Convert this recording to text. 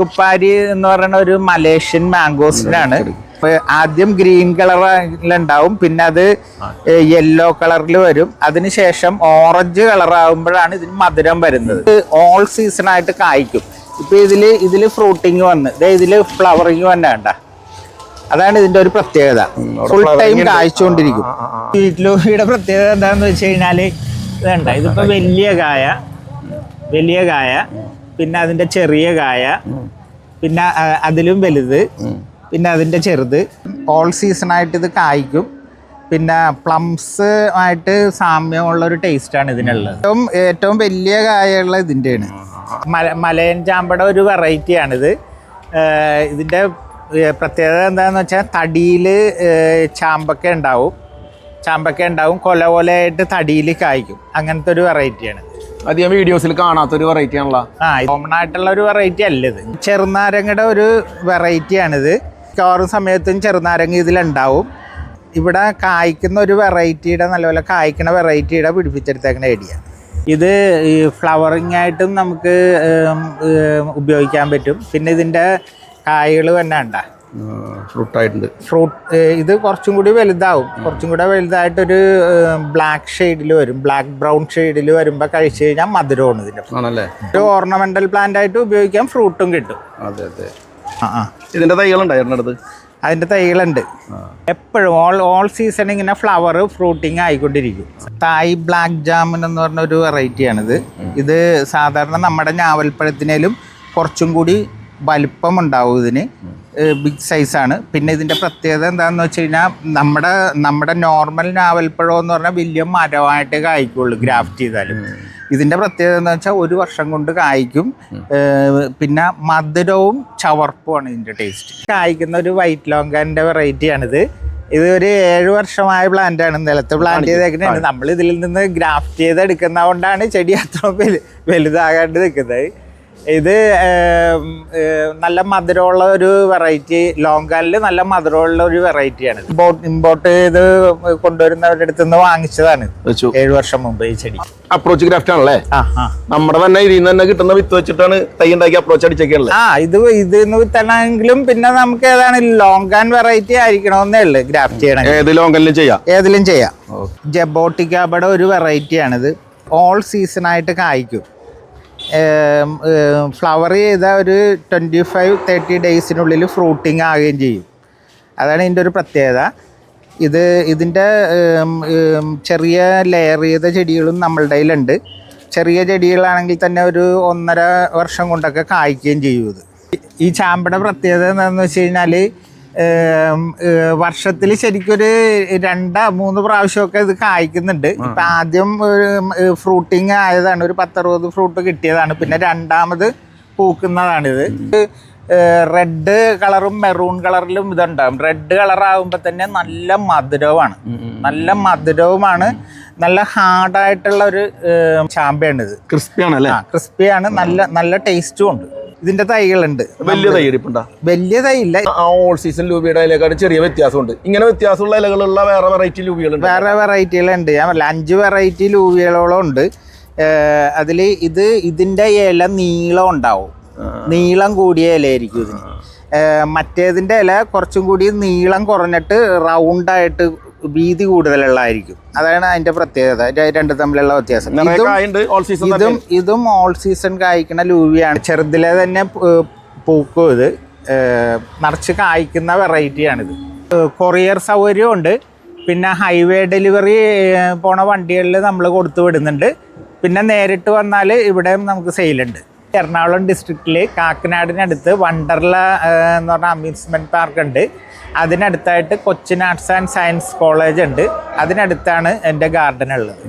തേക്കുപ്പാരി എന്ന് പറയുന്ന ഒരു മലേഷ്യൻ മാംഗോസ്റ്റിനാണ് ആണ് ആദ്യം ഗ്രീൻ കളറിലുണ്ടാവും പിന്നെ അത് യെല്ലോ കളറിൽ വരും. അതിനുശേഷം ഓറഞ്ച് കളർ ആകുമ്പോഴാണ് ഇതിന് മധുരം വരുന്നത്. ഓൾ സീസൺ ആയിട്ട് കായ്ക്കും. ഇപ്പൊ ഇതിൽ ഇതിൽ ഫ്രൂട്ടിങ് വന്ന് ദേ ഇതിൽ ഫ്ലവറിങ് വന്നെ വേണ്ട അതാണ് ഇതിന്റെ ഒരു പ്രത്യേകത. ഫുൾ ടൈം കായ്ച്ചുകൊണ്ടിരിക്കും. വീട്ടിലൂടെ പ്രത്യേകത എന്താണെന്ന് വെച്ച് കഴിഞ്ഞാൽ വേണ്ട ഇതിപ്പോ വലിയ കായ വലിയ കായ. പിന്നെ അതിന്റെ ചെറിയ കായ. പിന്നെ അതിലും വലുത്. പിന്നെ അതിന്റെ ചെറുത്. ഓൾ സീസൺ ആയിട്ട് ഇത് കായ്ക്കും. പിന്നെ പ്ലംസ് ആയിട്ട് സാമ്യമുള്ള ഒരു ടേസ്റ്റാണ് ഇതിനുള്ളത്. ഏറ്റവും ഏറ്റവും വലിയ കായുള്ള ഇതിന്റെയാണ് മല മലയൻ ചാമ്പട ഒരു വെറൈറ്റിയാണിത് ഇതിന്റെ പ്രത്യേകത എന്താണെന്ന് വെച്ചാൽ തടിയിൽ ചാമ്പക്ക ഉണ്ടാവും. ചാമ്പക്ക ഉണ്ടാവും. കൊല കൊലയായിട്ട് തടിയിൽ കായ്ക്കും. അങ്ങനത്തെ ഒരു വെറൈറ്റിയാണ് അധികം വീഡിയോസിൽ കാണാത്തൊരു വെറൈറ്റി ആണല്ലോ. കോമൺ ആയിട്ടുള്ള ഒരു വെറൈറ്റി അല്ല ഇത്. ചെറുനാരങ്ങയുടെ ഒരു വെറൈറ്റിയാണിത് മിക്കവാറും സമയത്തും ചെറുനാരങ്ങ ഇതിലുണ്ടാവും. ഇവിടെ കായ്ക്കുന്ന ഒരു വെറൈറ്റിയുടെ നല്ലപോലെ കായ്ക്കുന്ന വെറൈറ്റിയുടെ പിടിപ്പിച്ചെടുത്തേക്കുന്ന ഐഡിയ ഇത് ഈ ഫ്ലവറിങ് ആയിട്ടും നമുക്ക് ഉപയോഗിക്കാൻ പറ്റും. പിന്നെ ഇതിന്റെ കായകൾ തന്നെ ഉണ്ടാ ഫ്രൂട്ട് ആയിട്ടുണ്ട് ഫ്രൂട്ട് ഇത് കുറച്ചും കൂടി വലുതാവും. കുറച്ചും കൂടെ വലുതായിട്ടൊരു ബ്ലാക്ക് ഷെയ്ഡിൽ വരും. ബ്ലാക്ക് ബ്രൗൺ ഷെയ്ഡിൽ വരുമ്പോൾ കഴിച്ചു കഴിഞ്ഞാൽ മധുരമാണ് ഇതിന്റെ ആണല്ലേ? ഒരു ഓർണമെന്റൽ പ്ലാന്റ് ആയിട്ട് ഉപയോഗിക്കാം ഫ്രൂട്ടും കിട്ടും. അതെ അതെ. ആ ആ. ഇതിന്റെ തൈകളുണ്ടായിരുന്നു അടുത്ത്? അതിന്റെ തൈകളുണ്ട്. എപ്പോഴും ഓൾ ഓൾ സീസൺ ഇങ്ങനെ ഫ്ലവർ ഫ്രൂട്ടിങ് ആയിക്കൊണ്ടിരിക്കും. തായ് ബ്ലാക്ക് ജാമുൻ എന്ന് പറഞ്ഞ ഒരു വെറൈറ്റിയാണിത് ഇത് സാധാരണ നമ്മുടെ ഞാവൽപ്പഴത്തിനേലും കുറച്ചും കൂടി വലിപ്പം ഉണ്ടാവും ഇതിന്. ബിഗ് സൈസാണ് പിന്നെ ഇതിന്റെ പ്രത്യേകത എന്താണെന്ന് വെച്ച് കഴിഞ്ഞാൽ നമ്മുടെ നമ്മുടെ നോർമൽ നാവൽപ്പഴം എന്ന് പറഞ്ഞാൽ വലിയ മരമായിട്ട് കായ്ക്കുള്ളൂ ഗ്രാഫ്റ്റ് ചെയ്താലും. ഇതിന്റെ പ്രത്യേകത എന്ന് വെച്ചാൽ ഒരു വർഷം കൊണ്ട് കായ്ക്കും. പിന്നെ മധുരവും ചവർപ്പുമാണ് ഇതിന്റെ ടേസ്റ്റ് കായ്ക്കുന്ന ഒരു വൈറ്റ് ലോങ്കാന്റെ വെറൈറ്റിയാണിത് ഇത് ഒരു ഏഴ് വർഷമായ പ്ലാന്റ് ആണ് നിലത്ത് പ്ലാന്റ് ചെയ്തേക്കുന്നതാണ്. നമ്മൾ ഇതിൽ നിന്ന് ഗ്രാഫ്റ്റ് ചെയ്ത് എടുക്കുന്നതുകൊണ്ടാണ് ചെടി അത്ര വലുതാകാണ്ട് നിൽക്കുന്നത് ഇത് നല്ല മധുരമുള്ള ഒരു വെറൈറ്റി ലോങ്കാലിൽ നല്ല മധുരമുള്ള ഒരു വെറൈറ്റിയാണ് ഇമ്പോർട്ട് ഇമ്പോർട്ട് ചെയ്ത് കൊണ്ടുവരുന്നവരുടെ അടുത്ത് നിന്ന് വാങ്ങിച്ചതാണ്. ഏഴു വർഷം മുമ്പ് ഈ ചെടി. അപ്രോച്ച് ഗ്രാഫ്റ്റ് ആണല്ലേ? നമ്മുടെ തന്നെ ഇതിൽ നിന്ന് തന്നെ കിട്ടുന്ന വിത്ത് വെച്ചിട്ടാണ് തൈ ഉണ്ടാക്കി അപ്രോച്ച് അടിച്ചേക്കുള്ളത് ആ ഇത് ഇത് വിത്തണമെങ്കിലും പിന്നെ നമുക്ക് ഏതാണ് ലോങ് ആൻഡ് വെറൈറ്റി ആയിരിക്കണമെന്നേ ഉള്ളു. ഗ്രാഫ്റ്റ് ചെയ്യണം. ഏത് ലോങ്കലിലും ചെയ്യാം. ഏതിലും ചെയ്യാം. ജബോട്ടിക്കാബയുടെ ഒരു വെറൈറ്റിയാണിത് ഓൾ സീസൺ ആയിട്ട് കായ്ക്കും. ഫ്ലവർ ചെയ്ത ഒരു ട്വന്റി ഫൈവ് തേർട്ടി ഡേയ്സിനുള്ളിൽ ഫ്രൂട്ടിങ് ആകുകയും ചെയ്യും. അതാണ് ഇതിന്റെ ഒരു പ്രത്യേകത. ഇത് ഇതിന്റെ ചെറിയ ലെയർ ചെയ്ത ചെടികളും നമ്മളുടെ കയ്യിലുണ്ട്. ചെറിയ ചെടികളാണെങ്കിൽ തന്നെ ഒരു ഒന്നര വർഷം കൊണ്ടൊക്കെ കായ്ക്കുകയും ചെയ്യും ഇത്. ഈ ചാമ്പയുടെ പ്രത്യേകത എന്താണെന്ന് വെച്ച് കഴിഞ്ഞാൽ വർഷത്തിൽ ശരിക്കൊരു രണ്ട് മൂന്ന് പ്രാവശ്യമൊക്കെ ഇത് കായ്ക്കുന്നുണ്ട്. ഇപ്പം ആദ്യം ഫ്രൂട്ടിങ് ആയതാണ്. ഒരു പത്തറുപത് ഫ്രൂട്ട് കിട്ടിയതാണ്. പിന്നെ രണ്ടാമത് പൂക്കുന്നതാണിത്. റെഡ് കളറും മെറൂൺ കളറിലും ഇതുണ്ടാവും. റെഡ് കളറാകുമ്പോൾ തന്നെ നല്ല മധുരവുമാണ്. നല്ല മധുരവുമാണ്. നല്ല ഹാർഡായിട്ടുള്ള ഒരു ചാമ്പയാണിത്. ക്രിസ്പി അല്ലേ ആ ക്രിസ്പിയാണ്. നല്ല നല്ല ടേസ്റ്റും ഉണ്ട്. ഇതിന്റെ തൈകളുണ്ട്. വലിയ തൈ ഇരിപ്പുണ്ടാ വലിയ തൈയില്ല. ആ ഓൾ സീസൺ ലൂബിയുടെ ഇലക്കാട് ചെറിയ വ്യത്യാസമുണ്ട്. ഇങ്ങനെ വ്യത്യാസമുള്ള ഇലകളുള്ള വേറെ വെറൈറ്റി ലൂബികളുണ്ട്. വേറെ വെറൈറ്റികളുണ്ട് ഞാൻ പറഞ്ഞ അഞ്ച് വെറൈറ്റി ലൂബികളോളം ഉണ്ട്. അതിൽ ഇത് ഇതിന്റെ ഇല നീളം ഉണ്ടാവും. നീളം കൂടിയ ഇലയായിരിക്കും ഇതിന്. മറ്റേതിന്റെ മറ്റേതിന്റെ ഇല കുറച്ചും കൂടി നീളം കുറഞ്ഞിട്ട് റൗണ്ടായിട്ട് വീതി കൂടുതലുള്ളതായിരിക്കും. അതാണ് അതിന്റെ പ്രത്യേകത. രണ്ട് തമ്മിലുള്ള വ്യത്യാസം. ഇതും ഇതും ഓൾ സീസൺ കായ്ക്കുന്ന ലൂവിയാണ്. ചെറുതിലെ തന്നെ പൂക്കും ഇത്? നിറച്ച് കായ്ക്കുന്ന വെറൈറ്റിയാണിത് കൊറിയർ സൗകര്യമുണ്ട് പിന്നെ ഹൈവേ ഡെലിവറി പോണ വണ്ടികളിൽ നമ്മൾ കൊടുത്തു വിടുന്നുണ്ട്. പിന്നെ നേരിട്ട് വന്നാൽ ഇവിടെയും നമുക്ക് സെയിലുണ്ട് എറണാകുളം ഡിസ്ട്രിക്റ്റിൽ കാക്കനാടിനടുത്ത് വണ്ടർല എന്ന് പറഞ്ഞ അമ്യൂസ്മെന്റ് പാർക്ക് ഉണ്ട്. അതിനടുത്തായിട്ട് Cochin arts and science college ഉണ്ട്. അതിനടുത്താണ് എന്റെ ഗാർഡൻ ഉള്ളത്.